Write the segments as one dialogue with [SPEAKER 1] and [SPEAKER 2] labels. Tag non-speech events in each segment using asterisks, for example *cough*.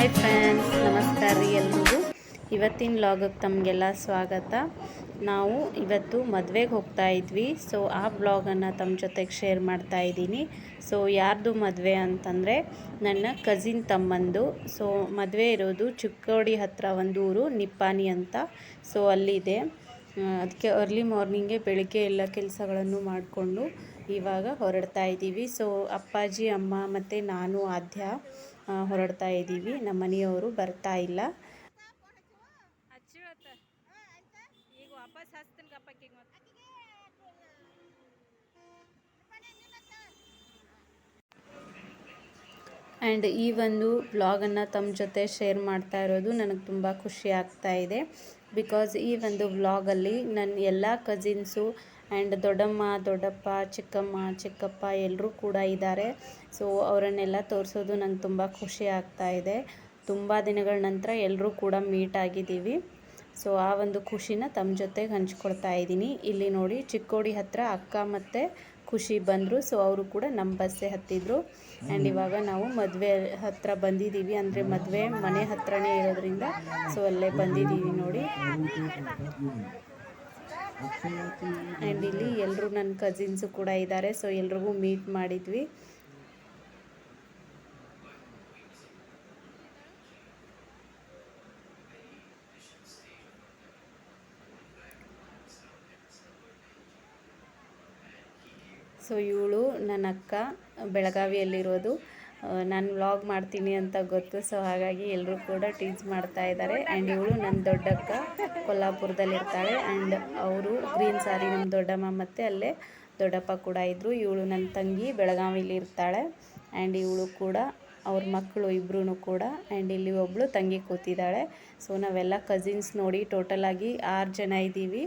[SPEAKER 1] Hi friends, ನಮಸ್ಕಾರ ರೀ ಎಲ್ರಿಗೂ. ಇವತ್ತಿನ ಬ್ಲಾಗಕ್ಕೆ ತಮಗೆಲ್ಲ ಸ್ವಾಗತ. ನಾವು ಇವತ್ತು ಮದುವೆಗೆ ಹೋಗ್ತಾ ಇದ್ವಿ. ಸೊ ಆ ಬ್ಲಾಗನ್ನು ತಮ್ಮ ಜೊತೆಗೆ ಶೇರ್ ಮಾಡ್ತಾ ಇದ್ದೀನಿ. ಸೊ ಯಾರ್ದು ಮದುವೆ ಅಂತಂದರೆ, ನನ್ನ ಕಸಿನ್ ತಮ್ಮಂದು. ಸೊ ಮದುವೆ ಇರೋದು ಚಿಕ್ಕೋಡಿ ಹತ್ರ ಒಂದು ಊರು, ನಿಪ್ಪಾನಿ ಅಂತ. ಸೊ ಅಲ್ಲಿದೆ. ಅದಕ್ಕೆ ಅರ್ಲಿ ಮಾರ್ನಿಂಗೆ ಬೆಳಗ್ಗೆ ಎಲ್ಲ ಕೆಲಸಗಳನ್ನು ಮಾಡಿಕೊಂಡು ಇವಾಗ ಹೊರಡ್ತಾ ಇದ್ದೀವಿ. ಸೊ ಅಪ್ಪಾಜಿ, ಅಮ್ಮ ಮತ್ತು ನಾನು, ಆದ್ಯ. ಹೊರಡ್ತಾ ಇದ್ದೀವಿ. ನಮ್ಮ ಮನೆಯವರು ಬರ್ತಾ ಇಲ್ಲ. ಆ್ಯಂಡ್ ಈ ಒಂದು ಬ್ಲಾಗನ್ನು ತಮ್ಮ ಜೊತೆ ಶೇರ್ ಮಾಡ್ತಾ ಇರೋದು ನನಗೆ ತುಂಬ ಖುಷಿ ಆಗ್ತಾ ಇದೆ. ಬಿಕಾಸ್ ಈ ಒಂದು ವ್ಲಾಗಲ್ಲಿ ನನ್ನ ಎಲ್ಲ ಕಸಿನ್ಸು ಆ್ಯಂಡ್ ದೊಡ್ಡಮ್ಮ, ದೊಡ್ಡಪ್ಪ, ಚಿಕ್ಕಮ್ಮ, ಚಿಕ್ಕಪ್ಪ ಎಲ್ಲರೂ ಕೂಡ ಇದ್ದಾರೆ ಸೊ ಅವರನ್ನೆಲ್ಲ ತೋರಿಸೋದು ನಂಗೆ ತುಂಬ ಖುಷಿ ಆಗ್ತಾ ಇದೆ. ತುಂಬ ದಿನಗಳ ನಂತರ ಎಲ್ಲರೂ ಕೂಡ ಮೀಟ್ ಆಗಿದ್ದೀವಿ. ಸೊ ಆ ಒಂದು ಖುಷಿನ ತಮ್ಮ ಜೊತೆಗೆ ಹಂಚ್ಕೊಳ್ತಾ ಇದ್ದೀನಿ. ಇಲ್ಲಿ ನೋಡಿ ಚಿಕ್ಕೋಡಿ ಹತ್ತಿರ ಅಕ್ಕ ಮತ್ತು ಖುಷಿ ಬಂದರು. ಸೊ ಅವರು ಕೂಡ ನಮ್ಮ ಬಸ್ಸೇ ಹತ್ತಿದ್ರು. ಆ್ಯಂಡ್ ಇವಾಗ ನಾವು ಮದುವೆ ಹತ್ತಿರ ಬಂದಿದ್ದೀವಿ ಅಂದರೆ ಮದುವೆ ಮನೆ ಹತ್ರನೇ ಇರೋದ್ರಿಂದ ಸೊ ಅಲ್ಲೇ ಬಂದಿದ್ದೀವಿ ನೋಡಿ. ಆ್ಯಂಡ್ ಇಲ್ಲಿ ಎಲ್ಲರೂ ನನ್ನ ಕಸಿನ್ಸು ಕೂಡ ಇದ್ದಾರೆ. ಸೊ ಎಲ್ರಿಗೂ ಮೀಟ್ ಮಾಡಿದ್ವಿ. ಸೊ ಇವಳು ನನ್ನ ಅಕ್ಕ ಬೆಳಗಾವಿಯಲ್ಲಿರೋದು ನಾನು ವ್ಲಾಗ್ ಮಾಡ್ತೀನಿ ಅಂತ ಗೊತ್ತು, ಸೊ ಹಾಗಾಗಿ ಎಲ್ಲರೂ ಕೂಡ ಟೀಚ್ ಮಾಡ್ತಾ ಇದ್ದಾರೆ ಆ್ಯಂಡ್ ಇವಳು ನನ್ನ ದೊಡ್ಡಕ್ಕ ಕೊಲ್ಲಾಪುರದಲ್ಲಿರ್ತಾಳೆ. ಆ್ಯಂಡ್ ಅವರು ಗ್ರೀನ್ ಸಾರಿ ನಮ್ಮ ದೊಡ್ಡಮ್ಮ ಮತ್ತು ಅಲ್ಲೇ ದೊಡ್ಡಪ್ಪ ಕೂಡ ಇದ್ದರು ಇವಳು ನನ್ನ ತಂಗಿ ಬೆಳಗಾವಿಲಿ ಇರ್ತಾಳೆ ಆ್ಯಂಡ್ ಇವಳು ಕೂಡ ಅವ್ರ ಮಕ್ಕಳು ಇಬ್ಬರೂ ಕೂಡ ಆ್ಯಂಡ್ ಇಲ್ಲಿ ಒಬ್ಬಳು ತಂಗಿ ಕೂತಿದ್ದಾಳೆ. ಸೊ ನಾವೆಲ್ಲ ಕಸಿನ್ಸ್ ನೋಡಿ ಟೋಟಲಾಗಿ ಆರು ಜನ ಇದ್ದೀವಿ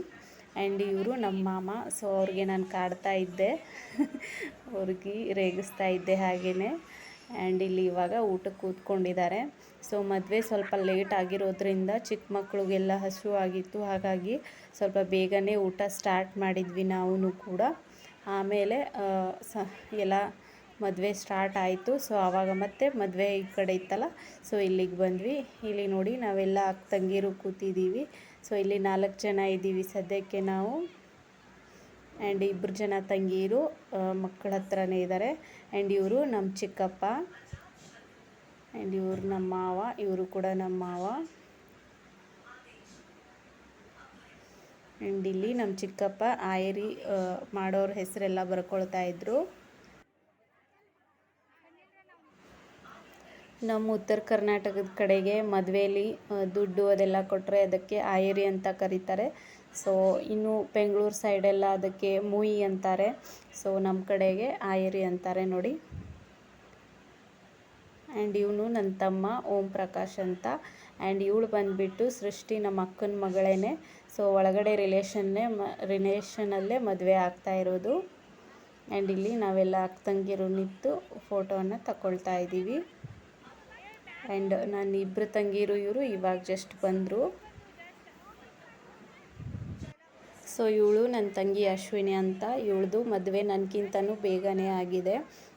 [SPEAKER 1] ಆ್ಯಂಡ್ ಇವರು ನಮ್ಮ ಮಾಮ ಸೊ ಅವ್ರಿಗೆ ನಾನು ಕಾಡ್ತಾ ಇದ್ದೆ. *laughs* ಅವ್ರಿಗೆ ರೇಗಿಸ್ತಾ ಇದ್ದೆ ಹಾಗೆಯೇ ಆ್ಯಂಡ್ ಇಲ್ಲಿ ಇವಾಗ ಊಟಕ್ಕೆ ಕೂತ್ಕೊಂಡಿದ್ದಾರೆ. ಸೊ ಮದುವೆ ಸ್ವಲ್ಪ ಲೇಟ್ ಆಗಿರೋದ್ರಿಂದ ಚಿಕ್ಕ ಮಕ್ಕಳಿಗೆಲ್ಲ ಹಸಿವು ಆಗಿತ್ತು. ಹಾಗಾಗಿ ಸ್ವಲ್ಪ ಬೇಗನೆ ಊಟ ಸ್ಟಾರ್ಟ್ ಮಾಡಿದ್ವಿ ನಾವು ಕೂಡ. ಆಮೇಲೆ ಸ, ಎಲ್ಲ ಮದುವೆ ಸ್ಟಾರ್ಟ್ ಆಯಿತು. ಸೊ ಆವಾಗ ಮತ್ತೆ ಮದುವೆ ಈ ಕಡೆ ಇತ್ತಲ್ಲ? ಸೊ ಇಲ್ಲಿಗೆ ಬಂದ್ವಿ. ಇಲ್ಲಿ ನೋಡಿ ನಾವೆಲ್ಲ ಅಕ್ಕ ತಂಗಿರು ಕೂತಿದ್ದೀವಿ ಸೊ ಇಲ್ಲಿ ನಾಲ್ಕು ಜನ ಇದ್ದೀವಿ ಸದ್ಯಕ್ಕೆ ನಾವು. ಆ್ಯಂಡ್ ಇಬ್ಬರು ಜನ ತಂಗಿಯರು ಮಕ್ಕಳ ಹತ್ರನೇ ಇದ್ದಾರೆ ಆ್ಯಂಡ್ ಇವರು ನಮ್ಮ ಚಿಕ್ಕಪ್ಪ. ಆ್ಯಂಡ್ ಇವರು ನಮ್ಮ ಮಾವ, ಇವರು ಕೂಡ ನಮ್ಮ ಮಾವ. ಆ್ಯಂಡ್ ಇಲ್ಲಿ ನಮ್ಮ ಚಿಕ್ಕಪ್ಪ, ಆಯರಿ ಮಾಡೋರ ಹೆಸರೆಲ್ಲ ಬರ್ಕೊಳ್ತಾ ಇದ್ರು. ನಮ್ಮ ಉತ್ತರ ಕರ್ನಾಟಕದ ಕಡೆಗೆ ಮದುವೆಯಲ್ಲಿ ದುಡ್ಡು ಅದೆಲ್ಲ ಕೊಟ್ಟರೆ ಅದಕ್ಕೆ ಆಯರಿ ಅಂತ ಕರೀತಾರೆ. ಸೊ ಇನ್ನು ಬೆಂಗಳೂರು ಸೈಡೆಲ್ಲ ಅದಕ್ಕೆ ಮೂಯಿ ಅಂತಾರೆ. ಸೊ ನಮ್ಮ ಕಡೆಗೆ ಆಯರಿ ಅಂತಾರೆ ನೋಡಿ. ಆ್ಯಂಡ್ ಇವನು ನನ್ನ ತಮ್ಮ ಓಂ ಪ್ರಕಾಶ್ ಅಂತ. ಆ್ಯಂಡ್ ಇವಳು ಬಂದುಬಿಟ್ಟು ಸೃಷ್ಟಿ ನಮ್ಮ ಅಕ್ಕನ ಮಗಳೇನೆ. ಸೊ ಒಳಗಡೆ ರಿಲೇಷನ್ನೇ ಮ ರಿಲೇಷನಲ್ಲೇ ಮದುವೆ ಆಗ್ತಾ ಇರೋದು. ಆ್ಯಂಡ್ ಇಲ್ಲಿ ನಾವೆಲ್ಲ ಅಕ್ಕ ತಂಗಿರು ನಿಂತು ಫೋಟೋವನ್ನು ತಗೊಳ್ತಾ ಇದ್ದೀವಿ. ಆ್ಯಂಡ್ ನಾನು ಇಬ್ಬರು ತಂಗಿರು, ಇವರು ಇವಾಗ ಜಸ್ಟ್ ಬಂದರು. ಸೊ ಇವಳು ನನ್ನ ತಂಗಿ ಅಶ್ವಿನಿ ಅಂತ. ಇವಳದು ಮದುವೆ ನನಗಿಂತನೂ ಬೇಗನೆ ಆಗಿದೆ.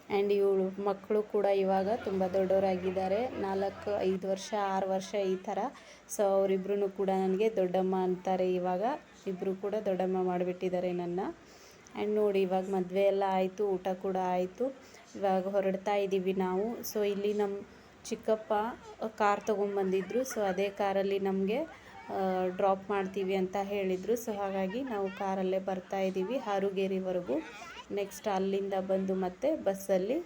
[SPEAKER 1] ಆ್ಯಂಡ್ ಇವಳು ಮಕ್ಕಳು ಕೂಡ ಇವಾಗ ತುಂಬ ದೊಡ್ಡವರಾಗಿದ್ದಾರೆ. ನಾಲ್ಕು, ಐದು ವರ್ಷ, ಆರು ವರ್ಷ ಈ ಥರ. ಸೊ ಅವರಿಬ್ರು ಕೂಡ ನನಗೆ ದೊಡ್ಡಮ್ಮ ಅಂತಾರೆ ಇವಾಗ. ಇಬ್ಬರು ಕೂಡ ದೊಡ್ಡಮ್ಮ ಮಾಡಿಬಿಟ್ಟಿದ್ದಾರೆ ನನ್ನ. ಆ್ಯಂಡ್ ನೋಡಿ ಇವಾಗ ಮದುವೆ ಎಲ್ಲ ಆಯಿತು, ಊಟ ಕೂಡ ಆಯಿತು. ಇವಾಗ ಹೊರಡ್ತಾ ಇದ್ದೀವಿ ನಾವು. ಸೊ ಇಲ್ಲಿ ನಮ್ಮ ಚಿಕ್ಕಪ್ಪ ಕಾರ್ ತೊಗೊಂಬಂದಿದ್ರು. ಸೊ ಅದೇ ಕಾರಲ್ಲಿ ನಮಗೆ ಡ್ರಾಪ್ ಮಾಡ್ತೀವಿ ಅಂತ ಹೇಳಿದರು. ಸೊ ಹಾಗಾಗಿ ನಾವು ಕಾರಲ್ಲೇ ಬರ್ತಾ ಇದ್ದೀವಿ ಹಾರುಗೇರಿವರೆಗೂ. ನೆಕ್ಸ್ಟ್ ಅಲ್ಲಿಂದ ಬಂದು ಮತ್ತೆ ಬಸ್ಸಲ್ಲಿ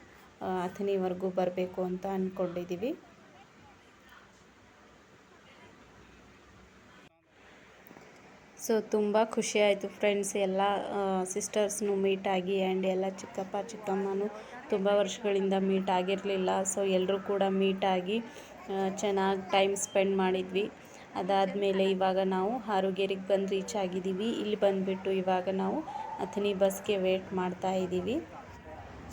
[SPEAKER 1] ಅಥಣಿವರೆಗೂ ಬರಬೇಕು ಅಂತ ಅಂದ್ಕೊಂಡಿದ್ದೀವಿ ಸೊ ತುಂಬ ಖುಷಿ ಆಯಿತು ಫ್ರೆಂಡ್ಸ್ ಎಲ್ಲ ಸಿಸ್ಟರ್ಸ್ನು ಆಗಿ ಆ್ಯಂಡ್ ಎಲ್ಲ ಚಿಕ್ಕಪ್ಪ, ಚಿಕ್ಕಮ್ಮನು ತುಂಬ ವರ್ಷಗಳಿಂದ ಮೀಟ್ ಆಗಿರಲಿಲ್ಲ. ಸೊ ಎಲ್ಲರೂ ಕೂಡ ಮೀಟ್ ಆಗಿ ಚೆನ್ನಾಗಿ ಟೈಮ್ ಸ್ಪೆಂಡ್ ಮಾಡಿದ್ವಿ. ಅದಾದಮೇಲೆ ಇವಾಗ ನಾವು ಹಾರುಗೇರಿಗೆ ಬಂದು ರೀಚ್ ಆಗಿದ್ದೀವಿ. ಇಲ್ಲಿ ಬಂದುಬಿಟ್ಟು ಇವಾಗ ನಾವು ಅಥಣಿ ಬಸ್ಗೆ ವೇಟ್ ಮಾಡ್ತಾ ಇದ್ದೀವಿ.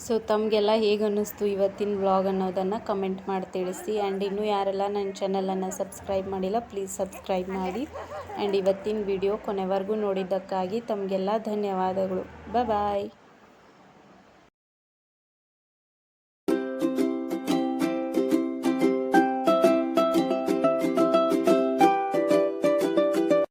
[SPEAKER 1] ಸೊ ತಮಗೆಲ್ಲ ಹೇಗೆ ಅನ್ನಿಸ್ತು ಇವತ್ತಿನ ವ್ಲಾಗ್ ಅನ್ನೋದನ್ನು ಕಮೆಂಟ್ ಮಾಡಿ ತಿಳಿಸಿ. ಆ್ಯಂಡ್ ಇನ್ನೂ ಯಾರೆಲ್ಲ ನನ್ನ ಚಾನಲನ್ನು ಸಬ್ಸ್ಕ್ರೈಬ್ ಮಾಡಿಲ್ಲ ಪ್ಲೀಸ್ ಸಬ್ಸ್ಕ್ರೈಬ್ ಮಾಡಿ. ಆ್ಯಂಡ್ ಇವತ್ತಿನ ವಿಡಿಯೋ ಕೊನೆವರೆಗೂ ನೋಡಿದ್ದಕ್ಕಾಗಿ ತಮಗೆಲ್ಲ ಧನ್ಯವಾದಗಳು. ಬಾಯ್